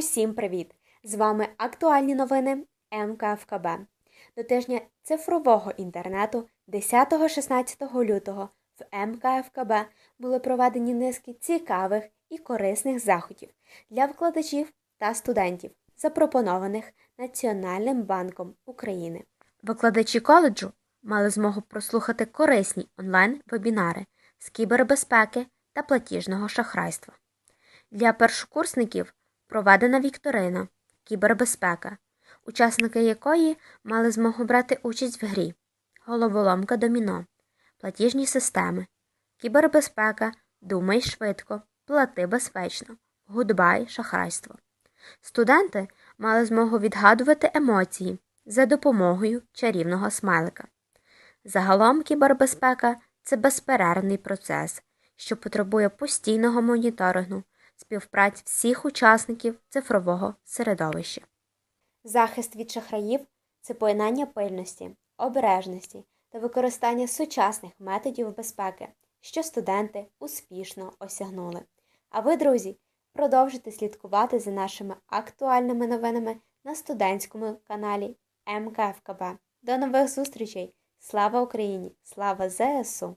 Усім привіт! З вами актуальні новини МКФКБ. До тижня цифрового інтернету 10-16 лютого в МКФКБ були проведені низки цікавих і корисних заходів для викладачів та студентів, запропонованих Національним банком України. Викладачі коледжу мали змогу прослухати корисні онлайн-вебінари з кібербезпеки та платіжного шахрайства. Для першокурсників проведена вікторина Кібербезпека, учасники якої мали змогу брати участь в грі Головоломка доміно, платіжні системи, кібербезпека, думай швидко, плати безпечно, гудбай, шахрайство. Студенти мали змогу відгадувати емоції за допомогою чарівного смайлика. Загалом кібербезпека це безперервний процес, що потребує постійного моніторингу, співпраці всіх учасників цифрового середовища. Захист від шахраїв це поєднання пильності, обережності та використання сучасних методів безпеки, що студенти успішно осягнули. А ви, друзі, продовжуйте слідкувати за нашими актуальними новинами на студентському каналі МКФКБ. До нових зустрічей! Слава Україні! Слава ЗСУ!